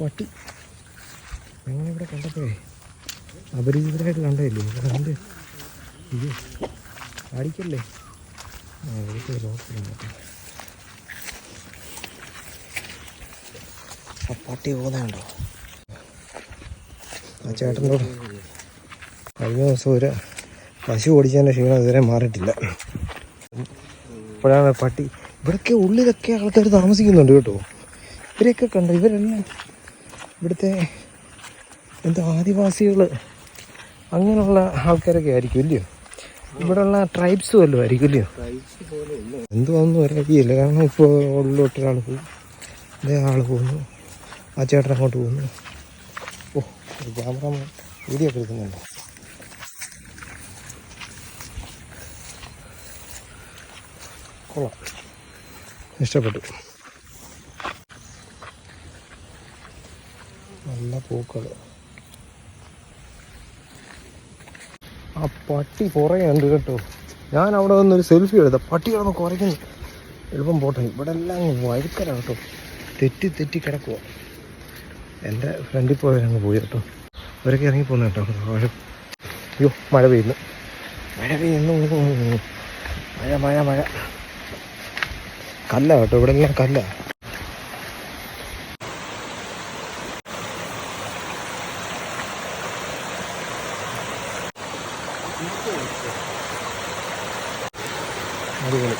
പട്ടി. അങ്ങനെ ഇവിടെ കണ്ടപ്പോഴേ അപരിചിതരായിട്ട് കണ്ടതല്ലേ? കണ്ട് അയ്യോ അടിക്കല്ലേ പട്ടി പോകുന്നുണ്ടോ? ആ ചേട്ടനോട് കഴിഞ്ഞ ദിവസം ഒരു പശു ഓടിച്ചതിന്റെ ക്ഷീണം ഇതുവരെ മാറിയിട്ടില്ല. ഇപ്പോഴാണ് പട്ടി. ഇവിടൊക്കെ ഉള്ളിലൊക്കെ ആൾക്കാർ താമസിക്കുന്നുണ്ട് കേട്ടോ. ഇവരെയൊക്കെ കണ്ടോ? ഇവരെല്ലാം ഇവിടുത്തെ എന്താ ആദിവാസികൾ അങ്ങനെയുള്ള ആൾക്കാരൊക്കെ ആയിരിക്കും ഇല്ലയോ? ഇവിടെയുള്ള ട്രൈബ്സ് വല്ലതും ആയിരിക്കും ഇല്ലയോ? എന്തുവാന്നും ഒരറിയില്ല കാരണം ഇപ്പോൾ ഉള്ളിലോട്ട് ഒരാൾ പോയി. ഇതേ ആൾ പോകുന്നു. ആ ചേട്ടൻ അങ്ങോട്ട് പോകുന്നു. ഓ ഒരു ക്യാമറ വീഡിയോ ഒക്കെ എടുക്കുന്നുണ്ടോ. കൊള്ളാം. ഇഷ്ടപ്പെട്ടു. നല്ല പൂക്കൾ. ആ പട്ടി കുറയുണ്ട് കേട്ടോ. ഞാൻ അവിടെ വന്നൊരു സെൽഫി എടുത്ത പട്ടി കിടന്ന് കുറയ്ക്കുന്നു. എളുപ്പം പോട്ടെ. ഇവിടെ എല്ലാം വഴുക്കല കേട്ടോ. തെറ്റി തെറ്റി കിടക്കുക എന്റെ ഫ്രണ്ടിൽ പോയവരങ്ങ് പോയി കേട്ടോ. അവരൊക്കെ ഇറങ്ങി പോകുന്നു കേട്ടോ. അയ്യോ മഴ പെയ്യുന്നു. മഴ പെയ്യുന്നു. മഴ മഴ മഴ. കല്ല കേട്ടോ. ഇവിടെ എല്ലാം കല്ല. അടിപൊളി.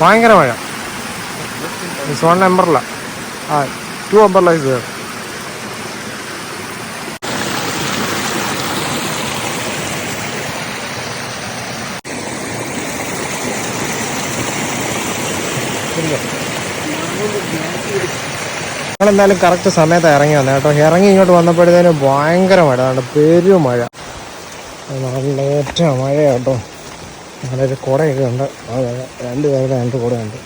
ഭയങ്കര മഴ. വൺ നമ്പറില്ല ആ. Two umbrella there. ഞങ്ങളെന്തായാലും കറക്റ്റ് സമയത്ത് ഇറങ്ങി വന്നത് കേട്ടോ. ഇറങ്ങി ഇങ്ങോട്ട് വന്നപ്പോഴത്തേനും ഭയങ്കര മഴ. അതുകൊണ്ട് പെരും മഴ. നല്ല ഏറ്റവും മഴ കേട്ടോ. നല്ലൊരു കുടയൊക്കെ ഉണ്ട്. രണ്ട് രണ്ട് കുടയുണ്ട്.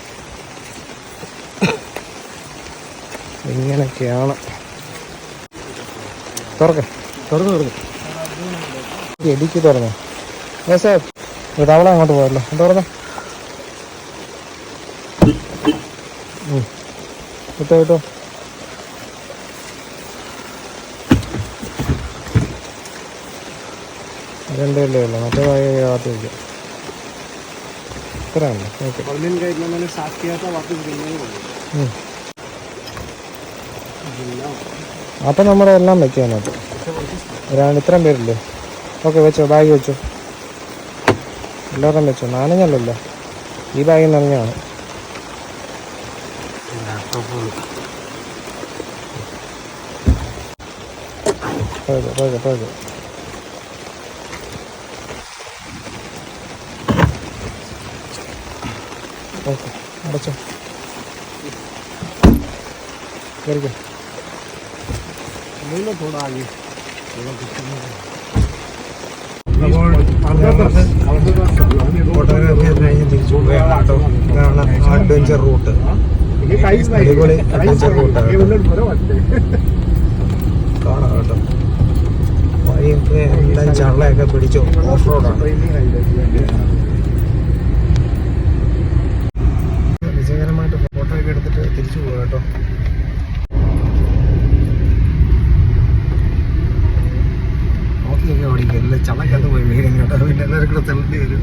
ഇങ്ങനെയൊക്കെയാണ്. തുറക്ക് തുറന്ന് തുറന്ന് ഇടുക്കി തുറന്നു? ഏസേ ഒരു തവള അങ്ങോട്ട് പോയല്ലോ. തുറന്ന്? കിട്ടോ വിട്ടോ രണ്ടേ ഉള്ളൂ. മറ്റേ കാത്തു വയ്ക്കാം ഇത്രയാണ് ഓക്കെ അപ്പം നമ്മുടെ എല്ലാം വെക്കുക അതിനകത്ത് ഒരാണ്ട് ഇത്രയും പേരില്ലേ? ഓക്കെ വെച്ചോ ബാഗ് വെച്ചോ. എല്ലാവരും വെച്ചോ. നാനഞ്ഞല്ലോ ഈ ബാഗ് നനഞ്ഞാണ് ഓക്കെ അടച്ചോ. കയറിക്കോ नहीं ना थोड़ा आगे ഫോട്ടോഗ്രാഫി കഴിഞ്ഞ് തിരിച്ചു പോവുകയാണ് കേട്ടോ ഇതാണ് അഡ്വഞ്ചർ റൂട്ട് हे काहीच नाही अलीकडे काहीच adventure route नाही. आहे. हे उलट बरं वाटतंय കാണാം കേട്ടോ വഴിയൊക്കെ എല്ലാം ചള്ളയൊക്കെ പിടിച്ചു ഓഫ് റോഡാണ് पहिली राहिली വിജയകരമായിട്ട് ഫോട്ടോ ഒക്കെ എടുത്തിട്ട് തിരിച്ചു പോകാം കേട്ടോ ഓക്കെയൊക്കെ ഓടിക്കും എല്ലാം ചളക്കത്ത് പോയി വീഴും കേട്ടോ പിന്നെ എല്ലാവരും കൂടെ തള്ളി വരും